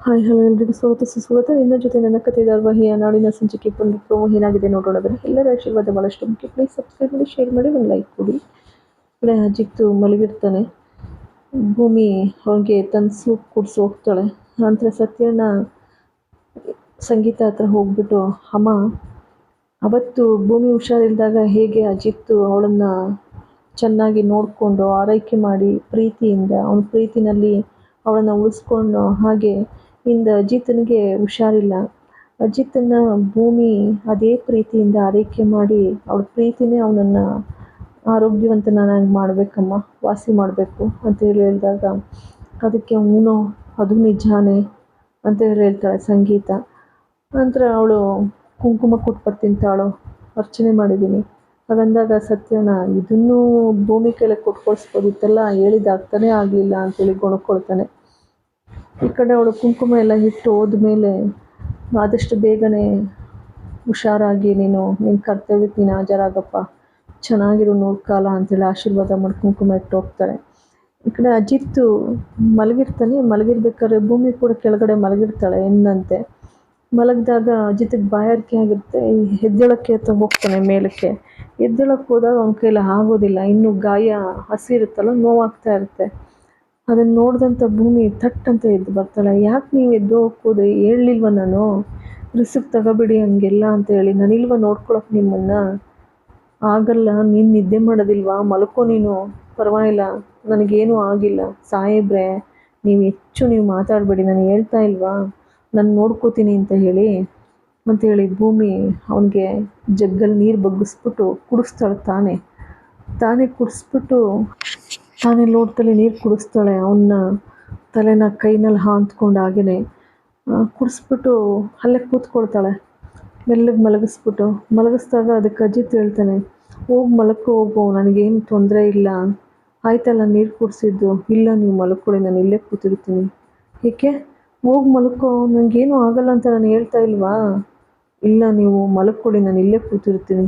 Hi, hello ಎಲ್ರಿಗೂ ಸ್ವಾಗತ, ಸುಸ್ವಾಗತ. ನಿನ್ನ ಜೊತೆ ನನ್ನ ಕಥೆ ವಹಿಯ ನಾಡಿನ ಸಂಚಿಕೆ ಪುನಃ ಏನಾಗಿದೆ ನೋಡೋಣ ಬರೀ ಎಲ್ಲರ ಆಶೀರ್ವಾದ ಭಾಳಷ್ಟು ಮುಖ್ಯ. ಪ್ಲೀಸ್ ಸಬ್ಸ್ಕ್ರೈಬ್ ಮಾಡಿ ಶೇರ್ ಮಾಡಿ, ಒಂದು ಲೈಕ್ ಕೊಡಿ. ಕಡೆ ಅಜಿತ್ತು ಮಲಗಿರ್ತಾನೆ. ಭೂಮಿ ಅವನಿಗೆ ತನ್ನ ಸೂಪ್ ಕುಡಿಸಿ ಹೋಗ್ತಾಳೆ. ನಂತರ ಸತ್ಯಣ್ಣ ಸಂಗೀತ ಹತ್ರ ಹೋಗ್ಬಿಟ್ಟು, ಅಮ್ಮ, ಅವತ್ತು ಭೂಮಿ ಹುಷಾರಿಲ್ದಾಗ ಹೇಗೆ ಅಜಿತ್ತು ಅವಳನ್ನು ಚೆನ್ನಾಗಿ ನೋಡಿಕೊಂಡು ಆರೈಕೆ ಮಾಡಿ ಪ್ರೀತಿಯಿಂದ, ಅವನ ಪ್ರೀತಿನಲ್ಲಿ ಅವಳನ್ನು ಉಳಿಸ್ಕೊಂಡು ಹಾಗೆ ಇಂದ ಅಜಿತನಿಗೆ ಹುಷಾರಿಲ್ಲ. ಅಜಿತನ ಭೂಮಿ ಅದೇ ಪ್ರೀತಿಯಿಂದ ಆರೈಕೆ ಮಾಡಿ ಅವಳ ಪ್ರೀತಿನೇ ಅವನನ್ನ ಆರೋಗ್ಯವಂತನಾಗಿ ಮಾಡಬೇಕಮ್ಮ, ವಾಸಿ ಮಾಡಬೇಕು ಅಂತ ಹೇಳಿ ಹೇಳಿದಾಗ ಅದಕ್ಕೆ ಅವನು, ಅದು ನಿಜಾನೇ ಅಂತ ಹೇಳಿ ಹೇಳ್ತಾಳೆ ಸಂಗೀತ. ನಂತರ ಅವಳು ಕುಂಕುಮ ಕೊಟ್ಬಿಟ್ಟು ತಿಂತಾಳು, ಅರ್ಚನೆ ಮಾಡಿದ್ದೀನಿ. ಹಾಗಂದಾಗ ಸತ್ಯನ ಇದನ್ನೂ ಭೂಮಿ ಕೆಳಗೆ ಕೊಟ್ಕೊಳ್ಸ್ಬೋದಿತ್ತಲ್ಲ, ಹೇಳಿದಾಗ್ತಾನೆ ಆಗಲಿಲ್ಲ ಅಂತೇಳಿ ಗೊಣಕೊಳ್ತಾನೆ. ಈ ಕಡೆ ಅವಳು ಕುಂಕುಮ ಎಲ್ಲ ಇಟ್ಟು ಹೋದ್ಮೇಲೆ ಆದಷ್ಟು ಬೇಗನೆ ಹುಷಾರಾಗಿ, ನೀನು ನಿನ್ನ ಕರ್ತವ್ಯಕ್ಕೆ ನೀನು ಹಾಜರಾಗಪ್ಪ. ಚೆನ್ನಾಗಿರು ಕಾಲ ಅಂತೇಳಿ ಆಶೀರ್ವಾದ ಮಾಡಿ ಕುಂಕುಮ ಇಟ್ಟು ಹೋಗ್ತಾಳೆ ಈ ಕಡೆ ಅಜಿತ್ತು ಮಲಗಿರ್ತಾನೆ, ಮಲಗಿರ್ಬೇಕಾದ್ರೆ ಭೂಮಿ ಕೂಡ ಕೆಳಗಡೆ ಮಲಗಿರ್ತಾಳೆ ಎಂದಂತೆ ಮಲಗಿದಾಗ ಅಜಿತ್ಗೆ ಬಾಯಾರಿಕೆ ಆಗಿರುತ್ತೆ. ಎದ್ದೇಳಕ್ಕೆ ಅಂತ ಹೋಗ್ತಾನೆ ಮೇಲಕ್ಕೆ. ಎದ್ದೇಳಕ್ಕೆ ಹೋದಾಗ ಅವನ ಕೈಲಿ ಆಗೋದಿಲ್ಲ, ಇನ್ನೂ ಗಾಯ ಹಸಿರುತ್ತಲ್ಲ, ನೋವಾಗ್ತಾ ಇರುತ್ತೆ. ಅದನ್ನು ನೋಡಿದಂಥ ಭೂಮಿ ಥಟ್ ಎದ್ದು ಬರ್ತಾಳೆ ಯಾಕೆ ನೀವು ಎದ್ದು ಹೋಗ್ಬೋದು? ಹೇಳಲಿಲ್ವ ನಾನು? ರಿಸ್ಕ್ ತಗೋಬೇಡಿ ಹಂಗೆಲ್ಲ ಅಂತ ಹೇಳಿ. ನಾನಿಲ್ವ ನೋಡ್ಕೊಳಕ್ಕೆ ನಿಮ್ಮನ್ನು? ಆಗಲ್ಲ, ನೀನು ನಿದ್ದೆ ಮಾಡೋದಿಲ್ವಾ? ಮಲ್ಕೋ ನೀನು. ಪರವಾಗಿಲ್ಲ. ನನಗೇನು ಆಗಿಲ್ಲ. ಸಾಹೇಬ್ರೆ ನೀವು ಹೆಚ್ಚು ನೀವು ಮಾತಾಡಬೇಡಿ. ನಾನು ಹೇಳ್ತಾ ಇಲ್ವಾ? ನಾನು ನೋಡ್ಕೋತೀನಿ ಅಂತ ಹೇಳಿ. ಅಂತೇಳಿ ಭೂಮಿ ಅವನಿಗೆ ಜಗ್ಗಲ್ಲಿ ನೀರು ಬಗ್ಗಿಸ್ಬಿಟ್ಟು ಕುಡಿಸ್ತಾಳೆ ತಾನೇ. ತಾನೇ ಕುಡಿಸ್ಬಿಟ್ಟು ತಾನೇ ಲೋಟದಲ್ಲಿ ನೀರು ಕುಡಿಸ್ತಾಳೆ ಅವನ್ನ ತಲೆನ ಕೈನಲ್ಲಿ ಹಾಂತ್ಕೊಂಡು ಹಾಗೇ ಕುಡಿಸ್ಬಿಟ್ಟು ಅಲ್ಲೇ ಕೂತ್ಕೊಳ್ತಾಳೆ. ಮೆಲ್ಲಗೆ ಮಲಗಿಸ್ಬಿಟ್ಟು, ಮಲಗಿಸ್ದಾಗ ಅದಕ್ಕೆ ಅಜಿತ್ ಹೇಳ್ತಾನೆ, ಹೋಗಿ ಮಲಕ್ಕೋ ಹೋಗು, ನನಗೇನು ತೊಂದರೆ ಇಲ್ಲ. ಆಯ್ತಲ್ಲ, ನೀರು ಕುಡಿಸಿದ್ದು, ಇಲ್ಲ, ನೀವು ಮಲ್ಕೊಳ್ಳಿ, ನಾನು ಇಲ್ಲೇ ಕೂತಿರ್ತೀನಿ. ಏಕೆ? ಹೋಗಿ ಮಲ್ಕೋ ನನಗೇನು ಆಗಲ್ಲ ಅಂತ ನಾನು ಹೇಳ್ತಾ ಇಲ್ವಾ? ಇಲ್ಲ, ನೀವು ಮಲಕ್ಕೊಳ್ಳಿ ನಾನು ಇಲ್ಲೇ ಕೂತಿರ್ತೀನಿ,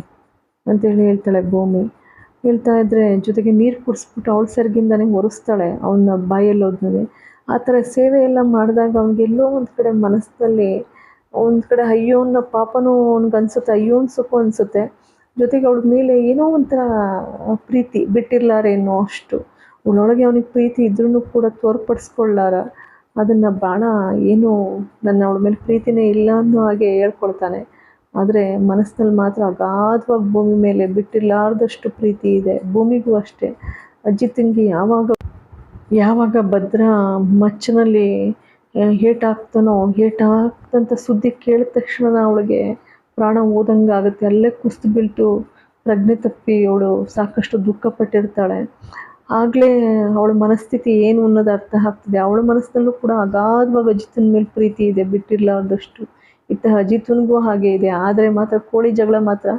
ಅಂತೇಳಿ ಹೇಳ್ತಾಳೆ ಭೂಮಿ ಹೇಳ್ತಾ ಇದ್ದರೆ ಜೊತೆಗೆ ನೀರು ಕುಡಿಸ್ಬಿಟ್ಟು ಅವಳ ಸೆರಗಿಂದನೇ ಒರೆಸ್ತಾಳೆ, ಅವನ ಬಾಯಲ್ಲಿ ಹೋದ್ಮೇಲೆ. ಆ ಥರ ಸೇವೆ ಎಲ್ಲ ಮಾಡಿದಾಗ ಅವ್ನಿಗೆಲ್ಲೋ ಒಂದು ಕಡೆ ಮನಸ್ಸಲ್ಲಿ ಒಂದು ಕಡೆ ಅಯ್ಯೋ ಅನ್ನೋ ಪಾಪನೂ ಅವ್ನಿಗೆ ಅನಿಸುತ್ತೆ, ಅಯ್ಯೋ ಸುಖ ಅನಿಸುತ್ತೆ. ಜೊತೆಗೆ ಅವಳ ಮೇಲೆ ಏನೋ ಒಂಥರ ಪ್ರೀತಿ ಬಿಟ್ಟಿರ್ಲಾರೇನೋ ಅಷ್ಟು. ಅವಳೊಳಗೆ ಅವನಿಗೆ ಪ್ರೀತಿ ಇದ್ರೂ ಕೂಡ ತೋರ್ಪಡಿಸ್ಕೊಳ್ಳಾರ. ಅದನ್ನು ಬಾಣ, ಏನು ನನ್ನ ಅವಳ ಮೇಲೆ ಪ್ರೀತಿನೇ ಇಲ್ಲ ಅನ್ನೋ ಹಾಗೆ ಹೇಳ್ಕೊಳ್ತಾನೆ. ಆದರೆ ಮನಸ್ಸಿನಲ್ಲಿ ಮಾತ್ರ ಅಗಾಧವಾಗಿ ಭೂಮಿ ಮೇಲೆ ಬಿಟ್ಟಿರಲಾರ್ದಷ್ಟು ಪ್ರೀತಿ ಇದೆ. ಭೂಮಿಗೂ ಅಷ್ಟೇ. ಅಜ್ಜಿತಂಗಿ ಯಾವಾಗ ಯಾವಾಗ ಭದ್ರ ಮಚ್ಚಿನಲ್ಲಿ ಏಟಾಗ್ತಾನೋ ಏಟಾಗ್ತಂಥ ಸುದ್ದಿ ಕೇಳಿದ ತಕ್ಷಣ ಅವಳಿಗೆ ಪ್ರಾಣ ಓದಂಗೆ ಆಗುತ್ತೆ. ಅಲ್ಲೇ ಕುಸ್ತು ಬೀಳ್ತು. ಪ್ರಜ್ಞೆ ತಪ್ಪಿ ಅವಳು ಸಾಕಷ್ಟು ದುಃಖಪಟ್ಟಿರ್ತಾಳೆ ಆಗಲೇ ಅವಳ ಮನಸ್ಥಿತಿ ಏನು ಅನ್ನೋದು ಅರ್ಥ ಆಗ್ತದೆ. ಅವಳ ಮನಸ್ಸಿನಲ್ಲೂ ಕೂಡ ಅಗಾಧವಾಗಿ ಅಜಿತನ ಮೇಲೆ ಪ್ರೀತಿ ಇದೆ. ಬಿಟ್ಟಿರ್ಲಾರ್ದಷ್ಟು. ಇತ್ತ ಅಜಿತ್ನಿಗೂ ಹಾಗೆ ಇದೆ. ಆದರೆ ಮಾತ್ರ ಕೋಳಿ ಜಗಳ ಮಾತ್ರ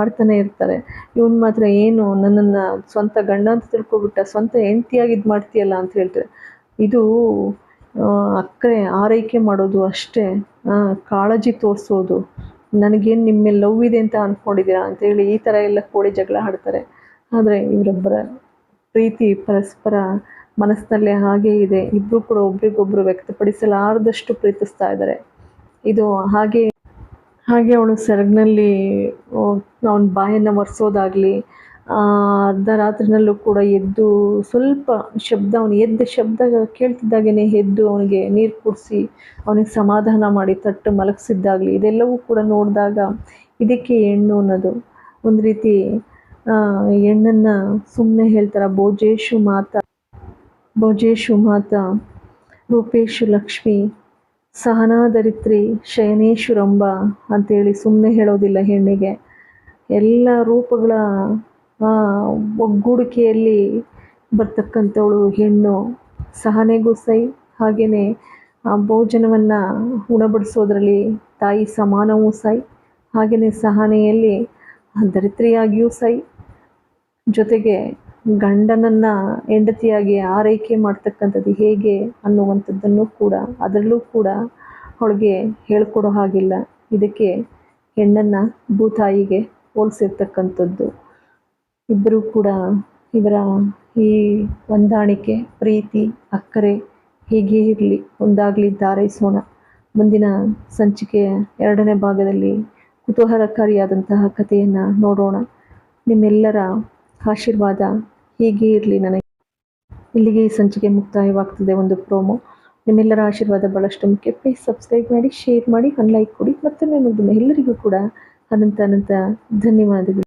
ಆಡ್ತಾನೆ ಇರ್ತಾರೆ. ಇವನು ಮಾತ್ರ ಏನು ನನ್ನನ್ನು ಸ್ವಂತ ಗಂಡ ಅಂತ ತಿಳ್ಕೊಬಿಟ್ಟ ಸ್ವಂತ ಹೆಂಡತಿಯಾಗಿ ಇದು ಮಾಡ್ತೀಯಲ್ಲ ಅಂತ ಹೇಳ್ತಾರೆ. ಇದು ಅಕ್ಕರೆ ಆರೈಕೆ ಮಾಡೋದು ಅಷ್ಟೇ. ಕಾಳಜಿ ತೋರಿಸೋದು. ನನಗೇನು ನಿಮ್ಮ ಮೇಲೆ ಲವ್ ಇದೆ ಅಂತ ಅಂದ್ಕೊಂಡಿದ್ದೀರಾ ಅಂತೇಳಿ ಈ ಥರ ಎಲ್ಲ ಕೋಳಿ ಜಗಳ ಆಡ್ತಾರೆ. ಆದರೆ ಇವರೊಬ್ಬರ ಪ್ರೀತಿ ಪರಸ್ಪರ ಮನಸ್ಸಿನಲ್ಲೇ ಹಾಗೇ ಇದೆ. ಇಬ್ಬರು ಕೂಡ ಒಬ್ರಿಗೊಬ್ಬರು ವ್ಯಕ್ತಪಡಿಸಲಾರದಷ್ಟು ಪ್ರೀತಿಸ್ತಾ ಇದ್ದಾರೆ. ಇದು ಹಾಗೆ ಹಾಗೆ ಅವಳು ಸೆರಗಿನಲ್ಲಿ ಅವನ ಬಾಯನ್ನು ಒರೆಸೋದಾಗಲಿ ಅರ್ಧ ರಾತ್ರಿನಲ್ಲೂ ಕೂಡ ಎದ್ದು ಸ್ವಲ್ಪ ಶಬ್ದ, ಅವನು ಎದ್ದ ಶಬ್ದ ಕೇಳ್ತಿದ್ದಾಗೇ ಎದ್ದು ಅವನಿಗೆ ನೀರು ಕುಡಿಸಿ, ಅವನಿಗೆ ಸಮಾಧಾನ ಮಾಡಿ ತಟ್ಟು ಮಲಗಿಸಿದ್ದಾಗಲಿ, ಇದೆಲ್ಲವೂ ಕೂಡ ನೋಡಿದಾಗ ಇದಕ್ಕೆ ಹೆಣ್ಣು ಅನ್ನೋದು. ಒಂದು ರೀತಿ ಹೆಣ್ಣನ್ನು ಸುಮ್ಮನೆ ಹೇಳ್ತಾರೆ, ಭೋಜೇಶು ಮಾತ ಭೋಜೇಶು ಮಾತ, ರೂಪೇಶು ಲಕ್ಷ್ಮಿ ಸಹನಾಧರಿತ್ರಿ ಶಯನೇಶ್ವರಂಬ ಅಂತೇಳಿ ಸುಮ್ಮನೆ ಹೇಳೋದಿಲ್ಲ ಹೆಣ್ಣಿಗೆ. ಎಲ್ಲ ರೂಪಗಳ ಒಗ್ಗೂಡಿಕೆಯಲ್ಲಿ ಬರ್ತಕ್ಕಂಥವಳು ಹೆಣ್ಣು. ಸಹನೆಗೂ ಸೈ ಹಾಗೆಯೇ ಆ ಭೋಜನವನ್ನು ಉಣಬಡಿಸೋದ್ರಲ್ಲಿ ತಾಯಿ ಸಮಾನವೂ ಸೈ ಹಾಗೆಯೇ ಸಹನೆಯಲ್ಲಿ ಧರಿತ್ರಿಯಾಗಿಯೂ ಸೈ. ಜೊತೆಗೆ ಗಂಡನನ್ನು ಹೆಂಡತಿಯಾಗಿ ಆರೈಕೆ ಮಾಡ್ತಕ್ಕಂಥದ್ದು ಹೇಗೆ ಅನ್ನುವಂಥದ್ದನ್ನು ಕೂಡ, ಅದರಲ್ಲೂ ಕೂಡ ಅವಳಿಗೆ ಹೇಳ್ಕೊಡೋ ಹಾಗಿಲ್ಲ. ಇದಕ್ಕೆ ಹೆಣ್ಣನ್ನು ಭೂತಾಯಿಗೆ ಹೋಲಿಸಿರ್ತಕ್ಕಂಥದ್ದು. ಇಬ್ಬರೂ ಕೂಡ ಇವರ ಈ ಹೊಂದಾಣಿಕೆ, ಪ್ರೀತಿ, ಅಕ್ಕರೆ ಹೀಗೆ ಇರಲಿ, ಒಂದಾಗಲಿ ಧಾರೈಸೋಣ. ಮುಂದಿನ ಸಂಚಿಕೆ ಎರಡನೇ ಭಾಗದಲ್ಲಿ ಕುತೂಹಲಕಾರಿಯಾದಂತಹ ಕಥೆಯನ್ನು ನೋಡೋಣ. ನಿಮ್ಮೆಲ್ಲರ ಆಶೀರ್ವಾದ ಹೀಗೆ ಇರಲಿ ನನಗೆ. ಇಲ್ಲಿಗೆ ಈ ಸಂಚಿಕೆ ಮುಕ್ತಾಯವಾಗ್ತದೆ ಒಂದು ಪ್ರೋಮೋ. ನಿಮ್ಮೆಲ್ಲರ ಆಶೀರ್ವಾದ ಬಹಳಷ್ಟು ಮುಖ್ಯ. ಪ್ಲೀಸ್ ಸಬ್ಸ್ಕ್ರೈಬ್ ಮಾಡಿ ಶೇರ್ ಮಾಡಿ, ಒಂದು ಲೈಕ್ ಕೊಡಿ. ಮತ್ತೊಮ್ಮೆ ಮುಗಿದ ಎಲ್ಲರಿಗೂ ಕೂಡ ಅನಂತ ಅನಂತ ಧನ್ಯವಾದಗಳು.